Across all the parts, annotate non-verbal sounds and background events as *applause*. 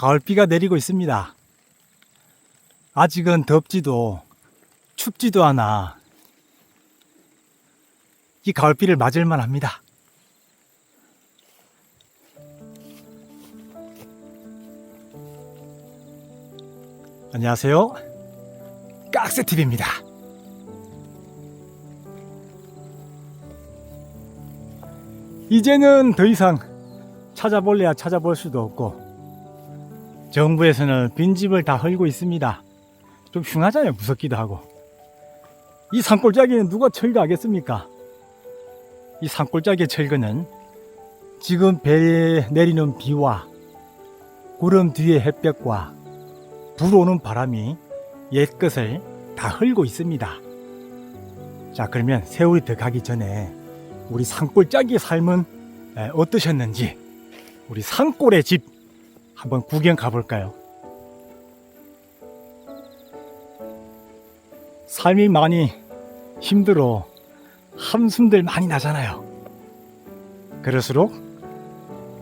가을비가 내리고 있습니다. 아직은 덥지도 춥지도 않아 이 가을비를 맞을만 합니다. 안녕하세요. 깍새TV입니다. 이제는 더 이상 찾아볼래야 찾아볼 수도 없고 정부에서는 빈집을 다 헐고 있습니다. 좀 흉하잖아요. 무섭기도 하고. 이 산골짜기는 누가 철거하겠습니까? 이 산골짜기의 철거는 지금 배에 내리는 비와 구름 뒤의 햇볕과 불어오는 바람이 옛것을 다 헐고 있습니다. 자, 그러면 세월이 더 가기 전에 우리 산골짜기의 삶은 에, 어떠셨는지 우리 산골의 집 한번 구경 가볼까요? 삶이 많이 힘들어 한숨들 많이 나잖아요. 그럴수록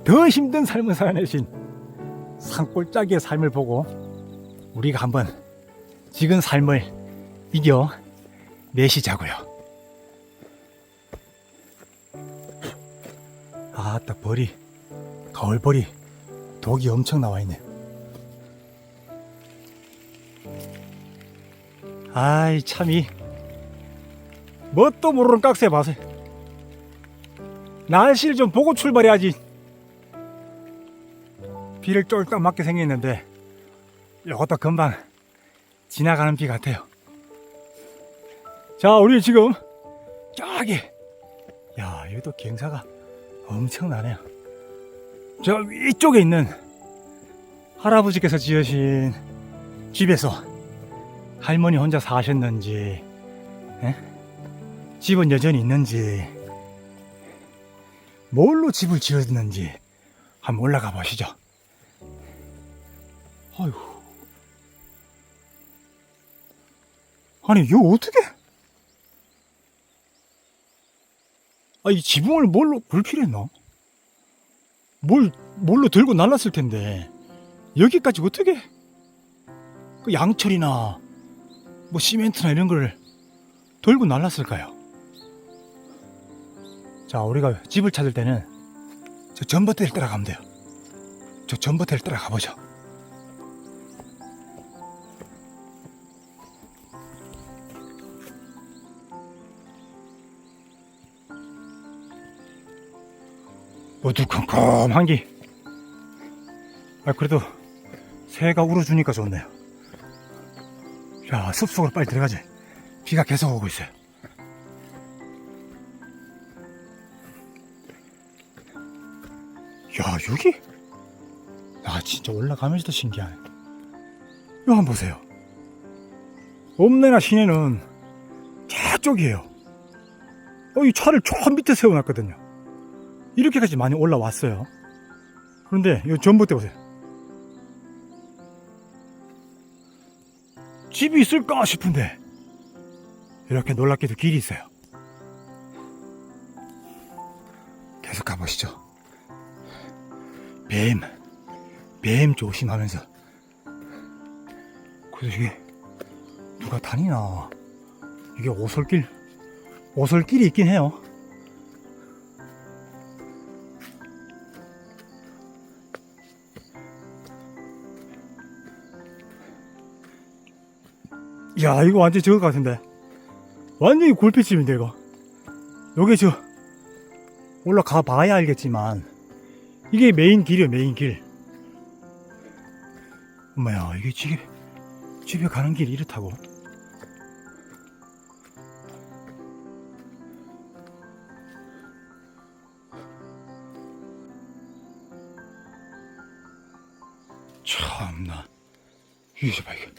더 힘든 삶을 살아내신 산골짜기의 삶을 보고 우리가 한번 지금 삶을 이겨 내시자고요. 아따 벌이 가을벌이 독이 엄청 나와 있네. 아이 참이 뭣도 모르는 깍새 봐세. 날씨를 좀 보고 출발해야지. 비를 쫄딱 맞게 생겼는데 이것도 금방 지나가는 비 같아요. 자, 우리 지금 저기 야 여기도 경사가 엄청나네요. 저 위쪽에 있는 할아버지께서 지으신 집에서 할머니 혼자 사셨는지 에? 집은 여전히 있는지 뭘로 집을 지었는지 한번 올라가 보시죠. 아휴. 아니 이거 어떻게? 아 이 지붕을 뭘로 불필했나? 뭘 뭘로 들고 날랐을 텐데 여기까지 어떻게 그 양철이나 뭐 시멘트나 이런 걸 들고 날랐을까요? 자 우리가 집을 찾을 때는 저 전봇대를 따라가면 돼요. 저 전봇대를 따라가 보죠. 어두컴컴한 게. 아, 그래도 새가 울어주니까 좋네요. 자, 숲속으로 빨리 들어가지. 비가 계속 오고 있어요. 야, 여기? 아, 진짜 올라가면서도 신기하네. 이거 한번 보세요. 옴내나 시내는 저쪽이에요. 어, 이 차를 저 밑에 세워놨거든요. 이렇게까지 많이 올라왔어요. 그런데 이 전봇대 보세요. 집이 있을까 싶은데 이렇게 놀랍게도 길이 있어요. 계속 가보시죠. 뱀, 뱀 조심하면서. 그래서 이게 누가 다니나? 이게 오솔길, 오솔길이 있긴 해요. 야 이거 완전 저거 같은데. 완전히 골빛집인데 이거. 여기 저 올라가 봐야 알겠지만 이게 메인 길이에요 메인 길. 엄마야 이게 집에 집에 가는 길이 이렇다고. 참나. 이게 봐 이게.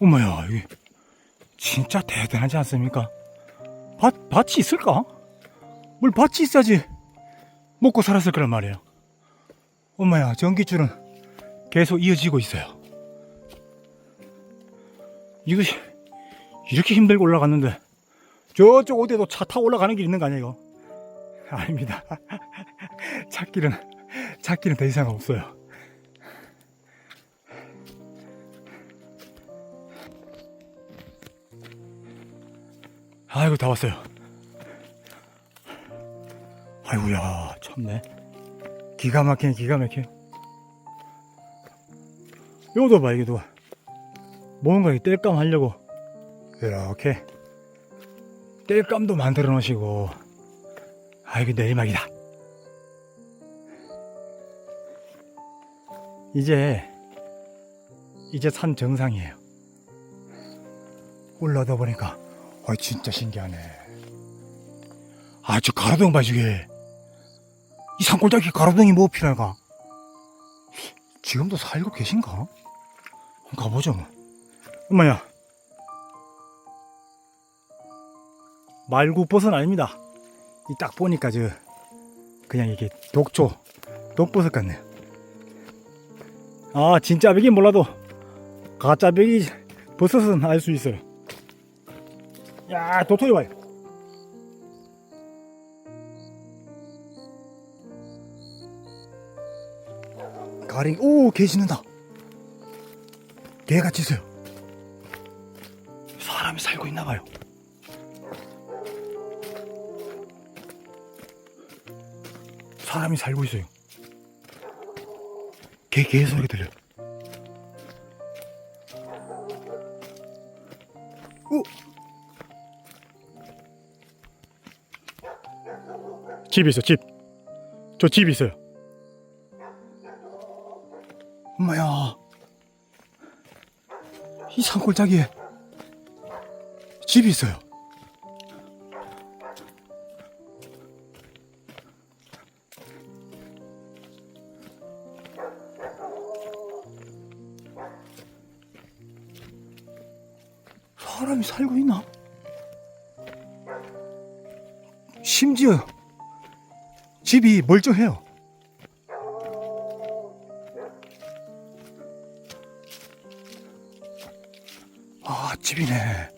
엄마야, 이게 진짜 대단하지 않습니까? 밭, 밭이 있을까? 뭘 밭이 있어야지 먹고 살았을 거란 말이에요. 엄마야, 전기줄은 계속 이어지고 있어요. 이거 이렇게 힘들게 올라갔는데 저쪽 어디에도 차 타고 올라가는 길 있는 거 이거? 아닙니다. *laughs* 찾길은 찾길은 더 이상 없어요. 아이고 다 왔어요. 아이고야 참네. 기가 막히네 기가 막혀. 요도 봐 이게도 뭔가 뗄감 하려고 이렇게 뗄감도 만들어 놓으시고 아 이게 내리막이다. 이제 이제 산 정상이에요. 올라다 보니까 아 진짜 신기하네. 아 저 가로등 봐 저게 이 산골짜기 가로등이 뭐 필요할까? 지금도 살고 계신가? 가보죠 뭐. 엄마야 말구버섯 아닙니다. 이 딱 보니까 저 그냥 이게 독초 독버섯 같네요. 아 진짜 베긴 몰라도 가짜 베기 버섯은 알 수 있어요. 야 도토리 봐요. 가리 오 개짖는다. 개가 짖어요. 사람이 살고 있나 봐요. 사람이 살고 있어요. 개, 개 소리 들려요. 집 있어, 집. 저 집 있어요. 엄마야. 이 산골짜기에 집이 있어요. 사람이 살고 있나? 심지어 집이 멀쩡해요. 아, 집이네.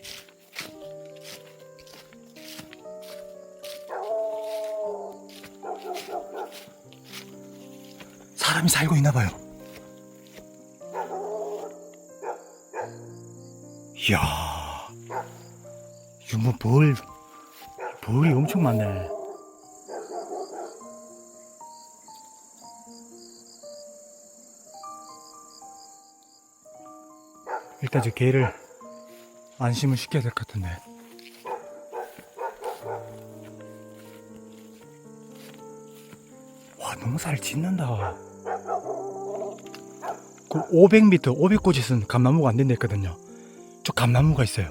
사람이 살고 있나 봐요. 이야, 이거 뭐 벌, 벌이 엄청 많네. 저 개를 안심을 시켜야 될 것 같은데. 와, 농사를 짓는다. 그 500m, 500고짓은 감나무가 안 된다 했거든요. 저 감나무가 있어요.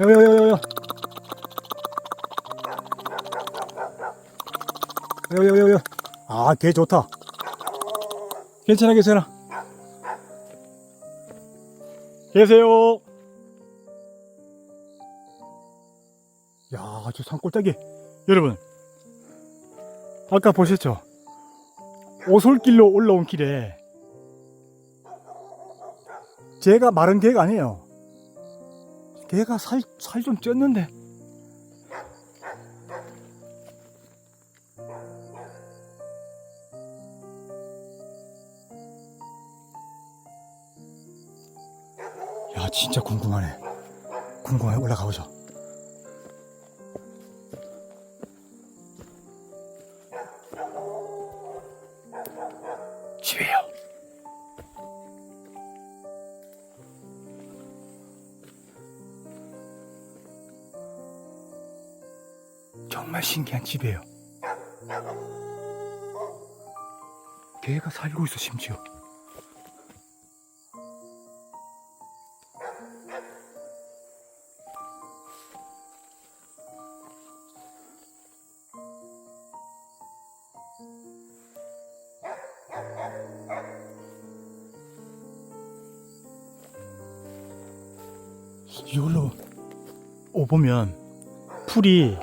야야야야야 야야야야 아개 좋다. 괜찮아 괜찮아. 계세요. 야저 산골짜기. 여러분 아까 보셨죠? 오솔길로 올라온 길에 제가 마른 개가 아니에요 개가 살, 살 좀 쪘는데. 야, 진짜 궁금하네. 궁금해. 올라가 보죠. 정말 신기한 집이에요. 개가 살고 있어 심지어. 이걸로 오 보면 풀이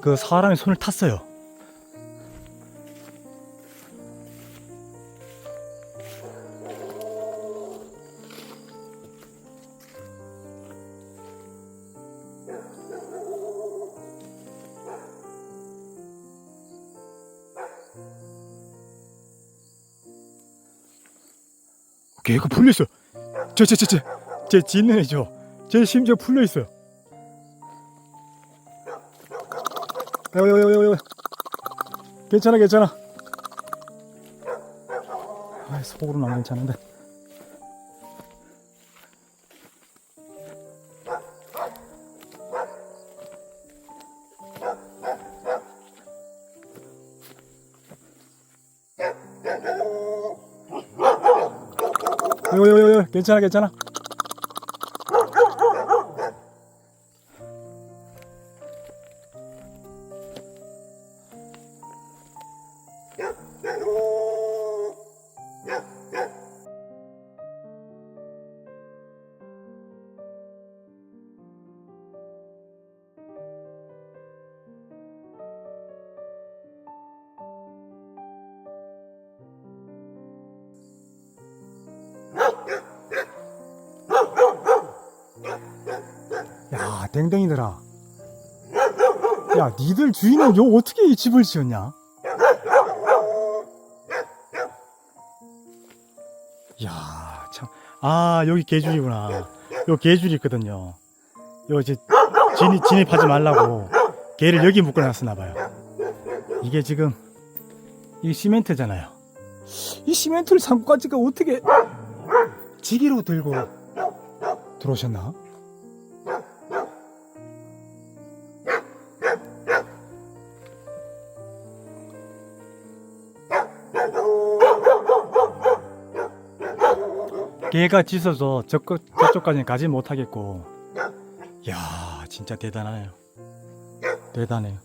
그 사람의 손을 탔어요. 걔가 그 풀려 있어. 저, 저, 저, 저, 제 짓는 애죠. 제 심지어 풀려 있어요. 요요요요 괜찮아 괜찮아. 아 속으로는 안 괜찮은데. 요요요요 괜찮아 괜찮아. 댕댕이들아. 야 니들 주인은 요 어떻게 이 집을 지었냐? 야 참. 아 여기 개줄이구나. 요 개줄이 있거든요. 요 이제 진입 진입하지 말라고 개를 여기 묶어놨었나 봐요. 이게 지금 이 시멘트잖아요. 이 시멘트를 상고까지가 어떻게 지기로 들고 들어오셨나? 개가 짖어서 저쪽, 저쪽까지는 가지 못하겠고. 야 진짜 대단하네요. 대단해요.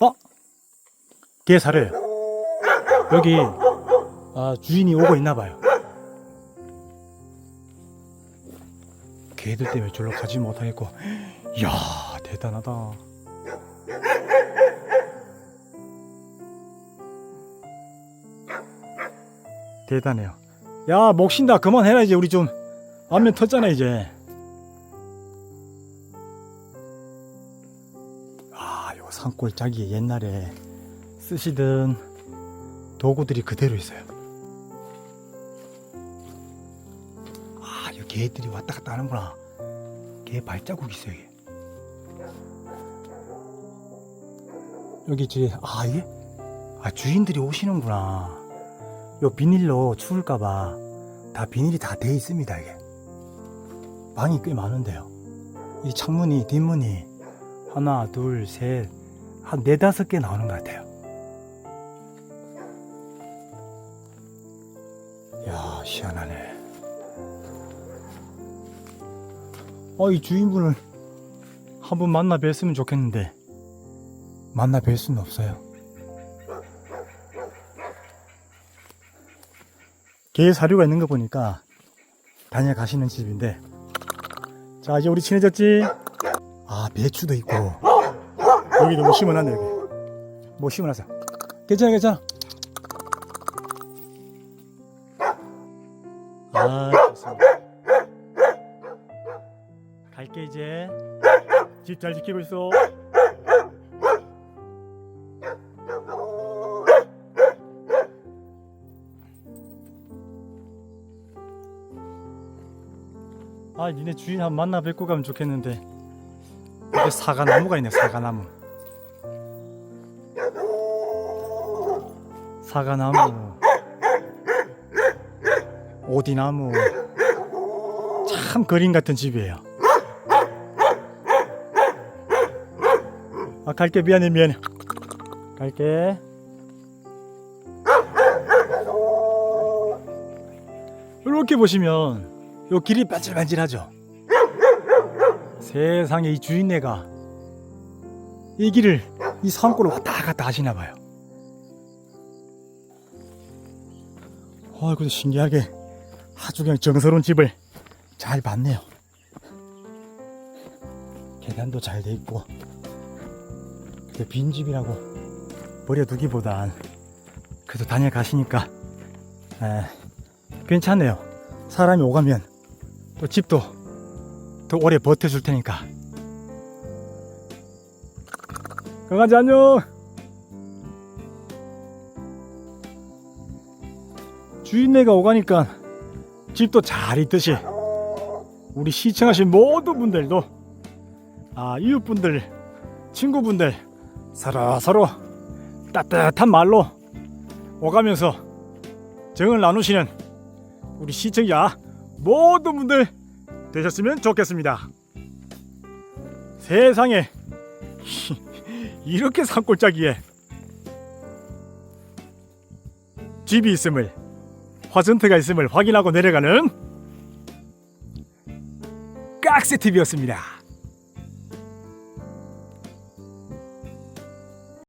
어? 개 살을. 여기 아, 주인이 오고 있나봐요. 개들 때문에 절로 가지 못하겠고. 이야 대단하다. 대단해요 야 목신다. 그만해라 이제 우리 좀. 안면 텄잖아 이제. 아요 산골짜기 옛날에 쓰시던 도구들이 그대로 있어요. 아요 개들이 왔다 갔다 하는구나. 개 발자국 있어요 여기 여기 뒤에 아 이게? 아 주인들이 오시는구나 요 비닐로 추울까봐 다 비닐이 다 돼 있습니다 이게. 방이 꽤 많은데요. 이 창문이 뒷문이 하나 둘 셋 한 네다섯 개 나오는 것 같아요. 야 희한하네. 어이 주인분을 한번 만나 뵀으면 좋겠는데 만나 뵐 수는 없어요 개 사료가 있는 거 보니까 다녀가시는 집인데. 자 이제 우리 친해졌지? 아 배추도 있고. 여기 너무 심어놨네 여기. 뭐 심어놨어 괜찮아 괜찮아. 아 좋습니다. 갈게 이제. 집 잘 지키고 있어 아 니네 주인 한번 만나 뵙고 가면 좋겠는데. 여기 사과나무가 있네 사과나무. 사과나무. 오디나무. 참 그림 같은 집이에요. 아 갈게. 미안해 미안해. 갈게. 이렇게 보시면 요 길이 반질반질하죠. 세상에 이 주인네가 이 길을 이 산골을 왔다 갔다 하시나 봐요. 아이고 신기하게 아주 그냥 정서로운 집을 잘 봤네요. 계단도 잘 돼 있고 근데 빈 집이라고 버려두기보단 그래도 다녀가시니까 에, 괜찮네요. 사람이 오가면 또 집도 더 오래 버텨줄 테니까. 강아지 안녕. 주인네가 오가니까 집도 잘 있듯이 우리 시청하신 모든 분들도 아 이웃분들 친구분들 서로 서로 따뜻한 말로 오가면서 정을 나누시는 우리 시청자 모든 분들 되셨으면 좋겠습니다. 세상에 *laughs* 이렇게 산골짜기에 집이 있음을 화전트가 있음을 확인하고 내려가는 깍스 TV였습니다.